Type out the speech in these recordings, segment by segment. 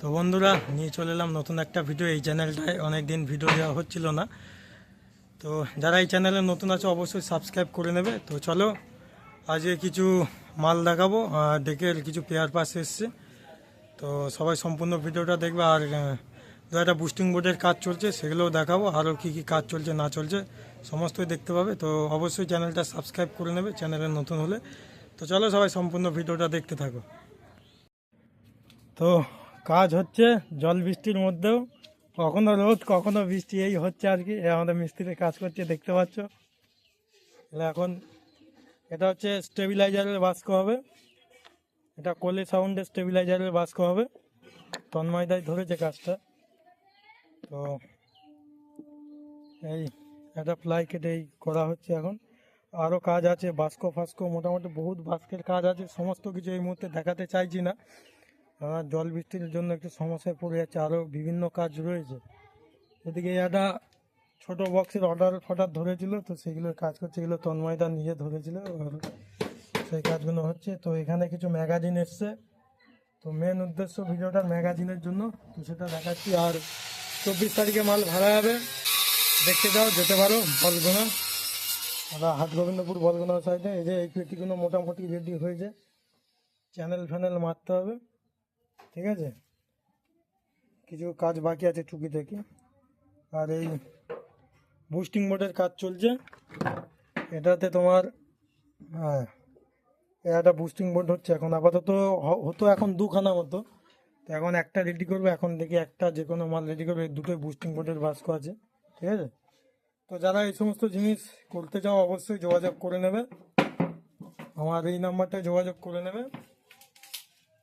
তো বন্ধুরা, নিয়ে চলে এলাম নতুন একটা ভিডিও এই চ্যানেলটায় অনেক দিন ভিডিও দেওয়া হচ্ছিল না। তো যারা এই চ্যানেলে নতুন আছে, অবশ্যই সাবস্ক্রাইব করে নেবে। তো চলো, আজকে কিছু মাল দেখাবো। ডেকের কিছু পেয়ার পাস এসছে। তো সবাই সম্পূর্ণ ভিডিওটা দেখবে। আর দু একটা বুস্টিং বোর্ডের কাজ চলছে, সেগুলোও দেখাবো। আরও কী কী কাজ চলছে, না চলছে, সমস্তই দেখতে পাবে। তো অবশ্যই চ্যানেলটা সাবস্ক্রাইব করে নেবে চ্যানেলে নতুন হলে। তো চলো সবাই সম্পূর্ণ ভিডিওটা দেখতে থাকো। তো কাজ হচ্ছে জল বৃষ্টির মধ্যেও। কখনো রোদ, কখনো বৃষ্টি, এই হচ্ছে আর কি। আমাদের মিস্ত্রি কাজ করছে, দেখতে পাচ্ছ। এখন এটা হচ্ছে স্টেবিলাইজারের বাস্ক হবে। এটা কোলে সাউন্ডের স্টেবিলাইজারের বাস্ক হবে। তন্ময়দায় ধরেছে কাজটা। তো এই একটা প্লাই কেটে এই করা হচ্ছে এখন। আরও কাজ আছে বাস্ক ফাস্ক মোটামুটি বহুত বাস্কের কাজ আছে। সমস্ত কিছু এই মুহূর্তে দেখাতে চাইছি না। জল বৃষ্টির জন্য একটু সমস্যায় পড়ে যাচ্ছে। আরও বিভিন্ন কাজ রয়েছে। এদিকে একটা ছোট বক্সের অর্ডার ফর্ডার ধরেছিল, তো সেগুলোর কাজ করছে। এগুলো তন্ময়দা নিজে ধরেছিল সেই কাজগুলো হচ্ছে। তো এখানে কিছু ম্যাগাজিন এসছে। তো মেন উদ্দেশ্য ভিডিওটার ম্যাগাজিনের জন্য। তো সেটা দেখাচ্ছি। আর চব্বিশ তারিখে মাল ভাড়া হবে। দেখতে যাও, যেতে পারো, বলগুনা। আমরা হাট গোবিন্দপুর বলগুনা সাইডে এই যে এই পেটিগুলো মোটামুটি রেডি হয়েছে। চ্যানেল ফ্যানেল মারতে হবে। ঠিক আছে? কিছু কাজ বাকি আছে টুকি থেকে। আর এই বুস্টিং বোর্ডের কাজ চলছে। এটাতে তোমার হ্যাঁ একটা বুস্টিং বোর্ড হচ্ছে। এখন আপাতত হতো এখন দুখানা মতো। তো এখন একটা রেডি করবে, এখন দেখি একটা যে কোনো মাল রেডি করবে। দুটোই বুস্টিং বোর্ডের বাস্ক আছে। ঠিক আছে? তো যারা এই সমস্ত জিনিস করতে চাও, অবশ্যই যোগাযোগ করে নেবে। আমার এই নাম্বারটায় যোগাযোগ করে নেবে।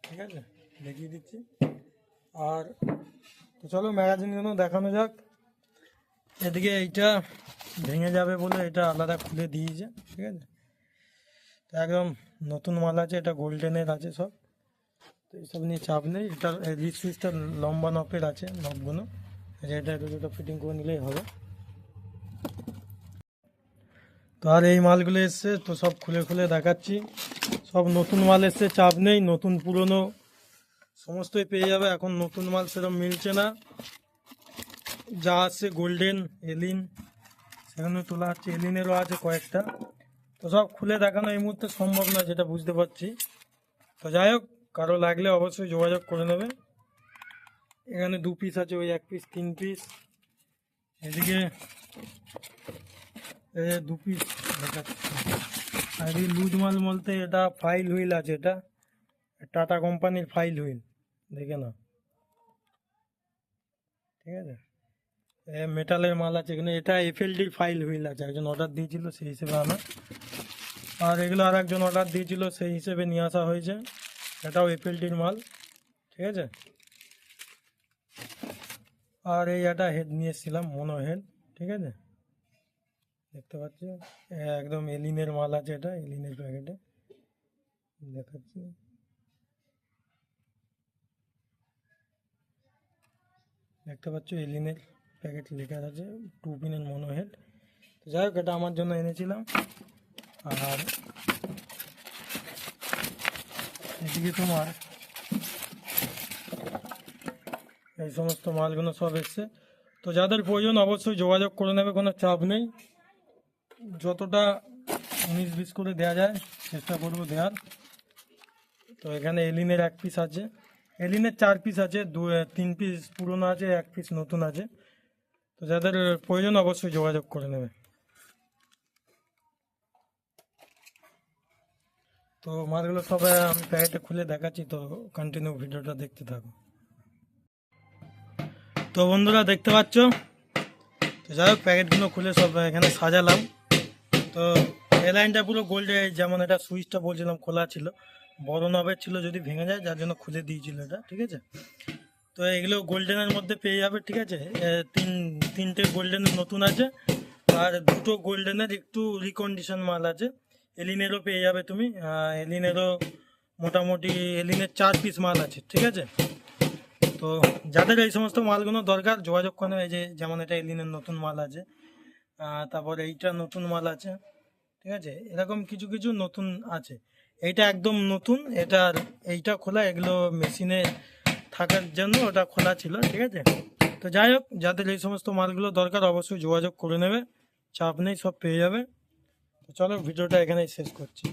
ঠিক আছে? দেখিয়ে দিচ্ছি। আর তো চলো ম্যাগাজিনগুলো দেখানো যাক। এদিকে এইটা ভেঙে যাবে বলে এটা আলাদা খুলে দিয়েছে, ঠিক আছে? তো একদম নতুন মাল আছে, এটা গোল্ডেনের আছে সব। তো এইসব নিয়ে চাপ নেই, এটা রিচ সুইচটা লম্বা নপের আছে যে এটা দুটো ফিটিং করে নিলেই হবে। তো আর এই মালগুলো এসছে, তো সব খুলে খুলে দেখাচ্ছি। সব নতুন মাল এসছে, চাপ নেই, নতুন পুরনো সমস্তই পেয়ে যাবে। এখন নতুন মাল সেরকম মিলছে না। যা আছে গোল্ডেন, এলিন, সেখানে তোলা হচ্ছে, এলিনেরও আছে কয়েকটা। তো সব খুলে দেখানো এই মুহূর্তে সম্ভব না, যেটা বুঝতে পারছি। তো যাই হোক, কারও লাগলে অবশ্যই যোগাযোগ করে নেবে এখানে দু পিস আছে, ওই এক পিস তিন পিস এদিকে দু পিস আর এই লুজ মাল বলতে এটা ফাইল হুইল আছে এটা। টাটা কোম্পানির ফাইল হুইল দেখে না ঠিক আছে? মেটালের মাল আছে এখানে। এটা এফএলডির ফাইল হুইল আছে। একজন অর্ডার দিয়েছিল সেই হিসেবে আনা। আর এগুলো আর একজন অর্ডার দিয়েছিল সেই হিসেবে নিয়ে আসা হয়েছে। এটাও এফএলডির মাল। ঠিক আছে? আর এই একটা হেড নিয়ে এসেছিলাম মনো হেড ঠিক আছে? দেখতে পাচ্ছি? একদম এলিনের মাল আছে এটা এলিনের প্যাকেটে দেখাচ্ছি। দেখতে পাচ্ছ এলিনের প্যাকেট লেখা আছে, টু পিনের মনো হেড তো যাই হোক, এটা আমার জন্য এনেছিলাম। আর এদিকে তোমার এই সমস্ত মালগুলো সব এসছে। তো যাদের প্রয়োজন অবশ্যই যোগাযোগ করে নেবে, কোনো চাপ নেই। যতটা উনিশ বিশ করে দেওয়া যায়, চেষ্টা করব দেওয়ার তো এখানে এলিনের এক পিস আছে। এলিনের চার পিস আছে, দু তিন পিস পুরনো আছে, এক পিস নতুন আছে। তো যাদের প্রয়োজন অবশ্যই যোগাযোগ করে নেবে। তো মালগুলো সবাই আমি প্যাকেটে খুলে দেখাচ্ছি, তো কন্টিনিউ ভিডিওটা দেখতে থাকো। তো বন্ধুরা, দেখতে পাচ্ছ? তো যাই হোক, প্যাকেটগুলো খুলে সব এখানে সাজালাম। তো এ লাইনটা পুরো গোল্ডে যেমন এটা সুইচটা বলছিলাম, খোলা ছিল। বড় নবের ছিল যদি ভেঙে যায়, যার জন্য খুলে দিয়েছিল এটা, ঠিক আছে? তো এগুলো গোল্ডেনের মধ্যে পেয়ে যাবে, ঠিক আছে? তিন, তিনটে গোল্ডেনের নতুন আছে, আর দুটো গোল্ডেনের একটু রিকন্ডিশন মাল আছে। এলিনেরও পেয়ে যাবে তুমি এলিনেরও মোটামুটি, এলিনের চার পিস মাল আছে, ঠিক আছে? তো যাদের এই সমস্ত মালগুলো দরকার, যোগাযোগ করে এই যে যেমন এটা এলিনের নতুন মাল আছে তারপর এইটা নতুন মাল আছে, ঠিক আছে? এরকম কিছু কিছু নতুন আছে। এইটা একদম নতুন এটার এইটা খোলা, এগুলো মেশিনে থাকার জন্য ওটা খোলা ছিল, ঠিক আছে? তো যাই হোক, যাদের এই সমস্ত মালগুলো দরকার অবশ্যই যোগাযোগ করে নেবে, চাপ নেই, সব পেয়ে যাবে। তো চলো, ভিডিওটা এখানেই শেষ করছি।